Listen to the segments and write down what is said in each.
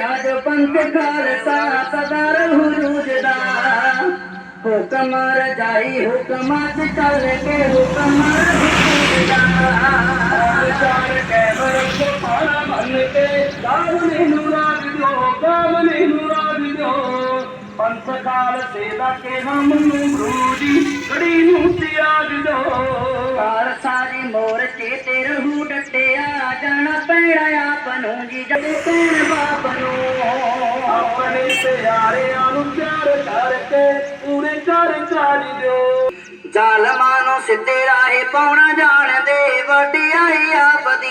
ਅੱਜ ਪੰਥ ਖਾਲਸਾ ਸਦਾ ਰਹੂ ਰੂਜਦਾ ਹੁਕਮ ਰਜਾਈ, ਹੁਕਮਾਂ ਚ ਚੱਲ ਕੇ ਹੁਕਮ ਰੂਜਦਾ ਜਾਣ ਕੇ ਮਰੋ ਪਾਣਾ ਮੰਨ ਕੇ ਗਾਵਨੇ ਨੂੰ ਰਾਗ ਦਿਓ ਗਾਵਨੇ ਨੂੰ ਰਾਗ ਦਿਓ। ਪੰਥ ਕਾਲ ਸੇਵਾ ਕੇ ਹਮ ਨੂੰ ਗੁਰੂ ਕੜੀ ਨੂੰ ਤਿਆਗ ਦਿਓ। ਖਾਲਸਾ ਜੀ ਮੋਰਚੇ ਤੇ ਰਹੂ, ਡਟਿਆ, ਜਾਣਾ ਪੈਣਾ ਨੂੰ ਜੀ ਜਦ ਕਹਿਣ ਬਾਪ ਨੂੰ। ਆਪਣੇ ਪਿਆਰਿਆਂ ਨੂੰ ਪਿਆਰ ਕਰਕੇ ਪੂਰੇ ਕਰ ਚਾਲ ਦਿਓ। ਜ਼ਾਲਮਾਂ ਨੂੰ ਸਿੱਧੇ ਰਾਹੇ ਪਾਉਣਾ ਜਾਣਦੇ ਵਡਿਆਈ ਆਪਦੀ।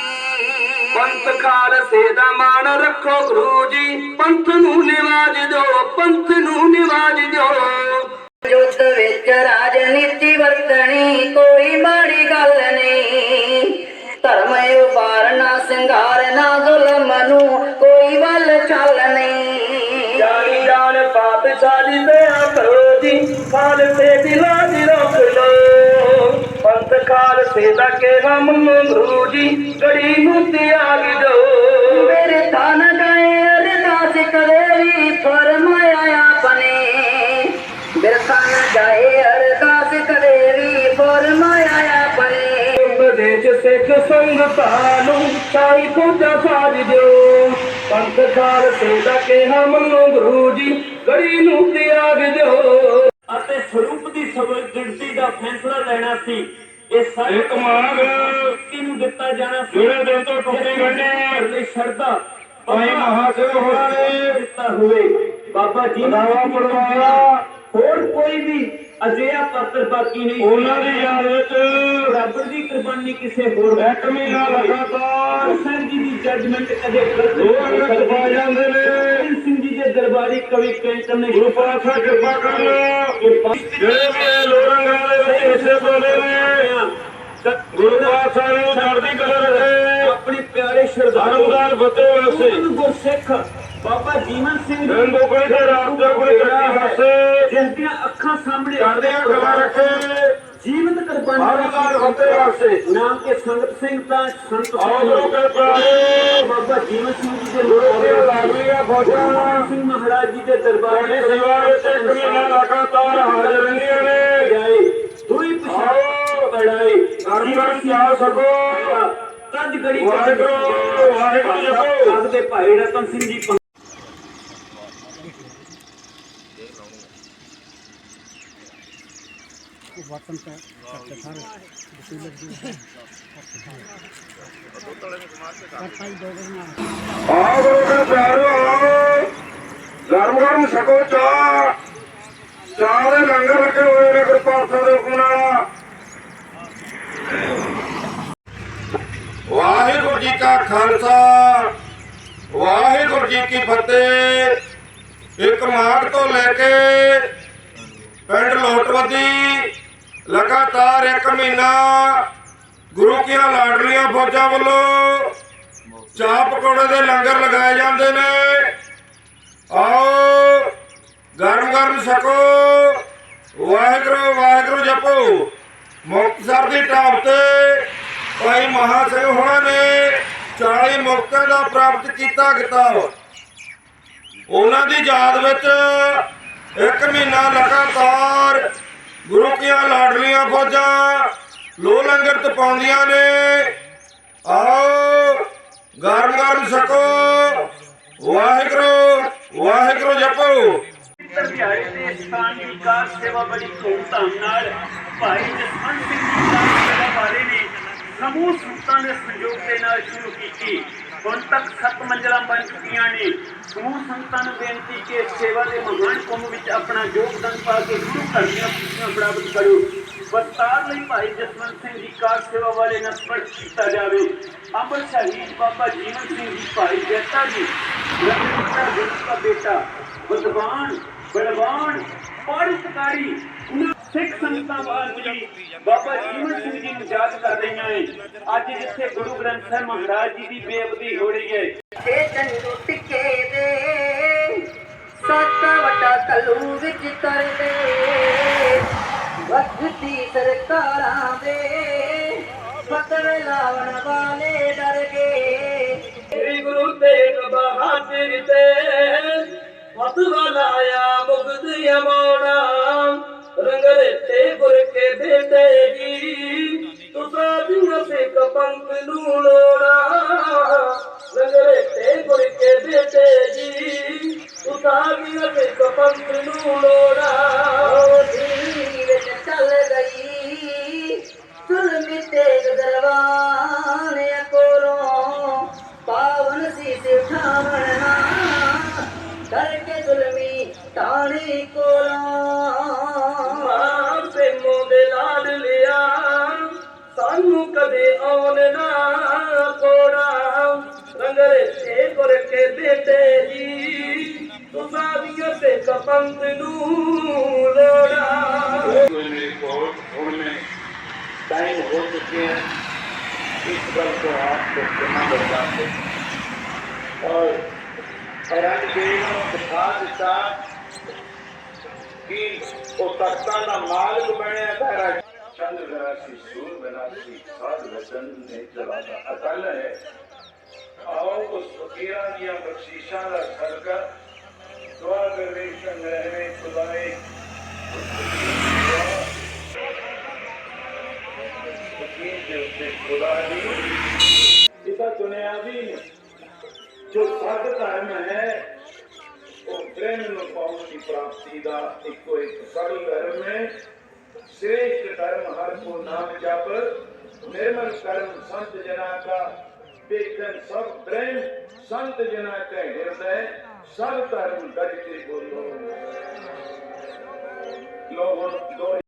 ਪੰਥ ਖਾਲਸੇ ਦਾ ਮਾਣ ਰੱਖੋ ਗੁਰੂ ਜੀ ਪੰਥ ਨੂੰ ਨਿਵਾਜ ਦਿਓ ਪੰਥ ਨੂੰ ਨਿਵਾਜ ਦਿਓ। ਯੁੱਧ ਵਿੱਚ ਰਾਜਨੀਤੀ ਵਰਤਣੀ ਕੋਈ ਉਬਾਰਨਾ ਸਿੰਗਾਰਨਾ ਜ਼ੁਲਮ ਨੂੰ ਕੋਈ ਵੱਲ ਚੱਲ ਨਹੀਂ। ਜਾਨੀ ਜਾਨ ਪਾਤਸ਼ਾਹੀ ਤੇ ਕਰੋ ਜੀ ਖਾਲਸੇ ਦੀ ਲਾਜ ਰੋਕ ਲੋ ਪੰਥ ਖਾਲਸੇ ਦਾ ਕੇਵਾ ਮੰਨੋ ਗੁਰੂ ਜੀ ਗੜੀ ਨੂੰ ਤਿਆਗ ਦਿਓ ਮੇਰੇ ਤਨ ਗਏ ਅਰਦਾਸ ਕਰੇ ਵੀ ਫਰਮਾਇਆ ਆਪਣੇ। ਮੇਰੇ ਤਨ ਗਏ ਅਰਦਾਸ ਸਿੱਖ ਸੰਗਤਾਂ ਨੂੰ ਸਾਈ ਪੂਜਾ ਸਾਜ ਦਿਓ। ਪੰਥ ਖਾਲਸੇ ਦਾ ਕੇਵਾ ਮੰਨੋ ਗੁਰੂ ਜੀ ਗੜੀ ਨੂੰ ਤਿਆਗ ਦਿਓ। ਅਤੇ ਸਰੂਪ ਦੀ ਸਬਰ ਗਿਣਤੀ ਦਾ ਫੈਸਲਾ ਲੈਣਾ ਸੀ। ਇਹ ਸਾਰੇ ਇੱਕ ਮਾਗ ਨੂੰ ਦਿੱਤਾ ਜਾਣਾ ਸੀ। ਜਿਹੜੇ ਦਿਨ ਤੋਂ ਟੁੱਟੀ ਗੰਢੇ ਲਈ ਸ਼ਰਧਾ ਭਾਈ ਮਹਾਸਿਰ ਹੋਰਾਂ ਨੇ ਦਿੱਤਾ ਹੋਵੇ। ਬਾਬਾ ਜੀ ਨੇ ਬਦਾਵਾ ਪੜਵਾਇਆ ਹੋਰ ਕੋਈ ਵੀ ਅਜਿਹਾ ਪਾਤਰ ਬਾਕੀ ਨਹੀਂ ਉਹਨਾਂ ਦੀ ਯਾਦ ਵਿੱਚ ਬਰਾਬਰ ਦੀ ਕੁਰਬਾਨੀ ਕਿਸੇ ਹੋਰ ਇੱਕ ਮਹੀਨਾ ਲਗਾਤਾਰ ਸਿੰਘ ਜੀ ਦੀ ਜੱਜਮੈਂਟ ਕਦੇ ਗਲਤ ਦੋ ਪਾ ਜਾਂਦੇ ਨੇ। ਸਿੰਘ ਜੀ ਦੇ ਦਰਬਾਰੀ ਕਵੀ ਕੈਂਟਰ ਨੇ ਗੁਰੂ ਪਾਤਸ਼ਾਹ ਕਿਰਪਾ ਕਰਨ ਜਿਹੜੇ ਵੀ ਇਹ ਲੋਰੰਗਾਂ ਦੇ ਵਿੱਚ ਹਿੱਸੇ ਬੋਲੇ ਨੇ। ਗੁਰੂ ਪਾਤਸ਼ਾਹ ਨੂੰ ਚੜ੍ਹਦੀ ਕਲਾ ਰਹੇ ਆਪਣੇ ਪਿਆਰੇ ਸ਼ਰਧਾਲੂ ਧਰਮਦਾਰ ਫਤਿਹ ਵਾਸਤੇ ਗੁਰੂ ਗੁਰਸਿੱਖ ਬਾਬਾ ਜੀਵਨ ਸਿੰਘ ਜੀ। ਹਿੰਦੂ ਕੋਈ ਤੇ ਰਾਮ ਦਾ ਕੋਈ ਕੱਟੀ ਵਾਸਤੇ ਜਿਸ ਦੀਆਂ ਅੱਖਾਂ ਸਾਹਮਣੇ ਚੜ੍ਹਦੀਆਂ ਕਲਾ ਰੱਖੇ। ਜੀਵਤ ਧਰਮਦਾਰ ਕੁਰਬਾਨੀ ਫਤਿਹ ਵਾਸਤੇ ਨਾਮ ਕੇ ਸੰਗਤ ਸਿੰਘ ਤਾਂ ਸੰਤ ਕਿਰਪਾ ਕਰੇ ਬਾਬਾ ਜੀਵਨ ਸਿੰਘ ਜੀ ਦੇ ਗੁਰੂ ਦੀਆਂ ਲੋਕ ਲਾਗਲੀਆਂ ਫੌਜਾਂ। ਸਿੰਘ ਮਹਾਰਾਜ ਜੀ ਦੇ ਦਰਬਾਰ ਤੁਹਾਡੀ ਸੇਵਾ ਵਿੱਚ ਮਹੀਨਾ ਲਗਾਤਾਰ ਹਾਜ਼ਰ ਰਹਿੰਦੀਆਂ ਨੇ। ਜਾਏ ਦੋਈ ਪਛਾਣ ਧਰਮ ਕਰਨ ਚਾਹ ਸਕੋ ਤਜ ਗੜੀ ਵਾਹਿਗੁਰੂ ਵਾਹਿਗੁਰੂ ਜਪੋ। ਆਖਦੇ ਭਾਈ ਰਤਨ ਸਿੰਘ ਜੀ ਆਓ ਗੁਰੂ ਦੇ ਪਿਆਰੋ ਆਓ ਗਰਮ ਗਰਮ ਛਕੋ ਚਾਹ ਚਾਹ ਦੇ ਲੰਗਰ ਲੱਗੇ ਹੋਏ ਨੇ ਗੁਰੂ ਪਾਤਸ਼ਾਹ ਦੇ ਹੁਕਮ ਨਾਲ ਵਾਹਿਗੁਰੂ ਜੀ ਕਾ ਖਾਲਸਾ, ਵਾਹਿਗੁਰੂ ਜੀ ਕੀ ਫਤਿਹ। ਇੱਕ ਮਾਰਚ ਤੋਂ ਲੈ ਕੇ ਪਿੰਡ ਲੋਟਵਦੀ, ਲਗਾਤਾਰ ਇੱਕ ਮਹੀਨਾ ਗੁਰੂ ਕੀਆਂ ਲਾਡਲੀਆਂ ਫੌਜਾਂ ਵੱਲੋਂ ਚਾਹ ਪਕੌੜੇ ਦੇ ਲੰਗਰ ਲਗਾਏ ਜਾਂਦੇ ਨੇ। ਆਓ, ਗਰਮ ਗਰਮ ਛਕੋ। ਵਾਹਿਗੁਰੂ ਵਾਹਿਗੁਰੂ ਜਪੋ। ਮੁਕਤਸਰ ਦੀ ਟਾਪ ਤੇ ਭਾਈ ਮਹਾ ਸਿੰਘ ਹੋਣਾ ਨੇ 40 ਮੁਕਤਾਂ ਦਾ ਪ੍ਰਾਪਤ ਕੀਤਾ ਕਿਤਾਬ ਉਹਨਾਂ ਦੀ ਯਾਦ ਵਿੱਚ ਇੱਕ ਮਹੀਨਾ ਲਗਾਤਾਰ ਗੁਰੂ ਕੀਆਂ ਲਾਡਲੀਆਂ ਫੌਜਾਂ ਲੋ ਲੰਗਰ ਤਪਾਉਂਦੀਆਂ ਨੇ। ਆਓ, ਗਰਮ ਗਰਮ ਛਕੋ। ਵਾਹਿਗੁਰੂ ਵਾਹਿਗੁਰੂ ਜਪੋ। ਦਿਹਾੜੇ ਦੇ ਸਥਾਨ ਦੀ ਵਿਕਾਸ ਸੇਵਾ ਬੜੀ ਧੂਮਧਾਮ ਨਾਲ ਭਾਈ ਜਸਵੰਤ ਸਿੰਘ ਜੀ ਦਾ ਵਾਲੇ ਨੇ ਸਮੂਹ ਸੰਤਾਂ ਦੇ ਸਹਿਯੋਗ ਦੇ ਨਾਲ ਸ਼ੁਰੂ ਕੀਤੀ। ਹੁਣ ਤੱਕ ਸੱਤ ਮੰਜ਼ਲਾਂ ਬਣ ਚੁੱਕੀਆਂ ਨੇ। ਸਮੂਹ ਸੰਤਾਂ ਨੂੰ ਬੇਨਤੀ ਕਿ ਇਸ ਸੇਵਾ ਦੇ ਮਹਾਨ ਕੰਮ ਵਿੱਚ ਆਪਣਾ ਯੋਗਦਾਨ ਪਾ ਕੇ ਗੁਰੂ ਘਰ ਦੀਆਂ ਖੁਸ਼ੀਆਂ ਪ੍ਰਾਪਤ ਕਰੋ। ਵਰਤਾਰ ਲਈ ਭਾਈ ਜਸਵੰਤ ਸਿੰਘ ਜੀ ਕਾਰ ਸੇਵਾ ਵਾਲੇ ਨਾਲ ਸਪਸ਼ਟ ਕੀਤਾ ਜਾਵੇ। ਅੰਮ੍ਰਿਤ ਸ਼ਹੀਦ ਬਾਬਾ ਜੀਵਨ ਸਿੰਘ ਜੀ, ਭਾਈ ਜੈਤਾ ਜੀ। ਰਤਨਪੁਰਾ ਗੁਰੂ ਦਾ ਬੇਟਾ। ਵਿਦਵਾਨ, ਬਲਵਾਨ ਪੜਿਤਕਾਰੀ ਉਹਨਾਂ ਸਿੱਖ ਸੰਗਤਾਂ ਵਾਲ ਜੀ ਬਾਬਾ ਜੀਵਨ ਸਿੰਘ ਜੀ ਨੂੰ ਯਾਦ ਕਰ ਰਹੀਆਂ ਏ ਅੱਜ ਜਿੱਥੇ ਗੁਰੂ ਗ੍ਰੰਥ ਸਾਹਿਬ ਮਹਾਰਾਜ ਜੀ ਦੀ ਬੇਅਦਬੀ ਹੋ ਰਹੀ ਹੈ। ਤੇ ਚੰਦੂ ਟਿੱਕੇ ਦੇ, ਸੱਤ ਵਟਾ ਕਲੂ ਵਿੱਚ ਕਰਦੇ ਵਕਤੀ ਸਰਕਾਰਾਂ ਦੇ, ਫਤਵੇ ਲਾਵਣ ਪੰਥ ਸਾਨੂੰ ਕਦੇ ਆਉਣ ਨਾ ਕੋੜਾ ਰੰਗਰੇ ਤੇ ਗੁਰ ਕੇ ਬੇਟੇ ਜੀ ਤੁਸਾਂ ਦੀਆਂ ਤੇ ਕਪੰਤ ਨੂੰ ਲੋੜਾ मेरे को उनमें टाइम हो चुके हैं इस बल को आपको क्षमा बता दे और हैरान देव दिखा दिता कि वो तख्ता का मालिक बनया चंद्र बनासी सूर बनासी खाद वचन ने चलाता अकल है। आओ उस फकीरा दिया बख्शीशा का सरकर दुआ कर रही संग्रहने खुदाए खुदा दी। पिता तूने आदि जो सत धर्म है, वो प्रेम पाउन की प्राप्ति का इको एक सरल धर्म है श्रेष्ठ धर्म हर को नाम जप निर्मल कर्म संत जना का बेखन सब प्रेम संत जना का हृदय सब धर्म गज के बोलो लोगों दो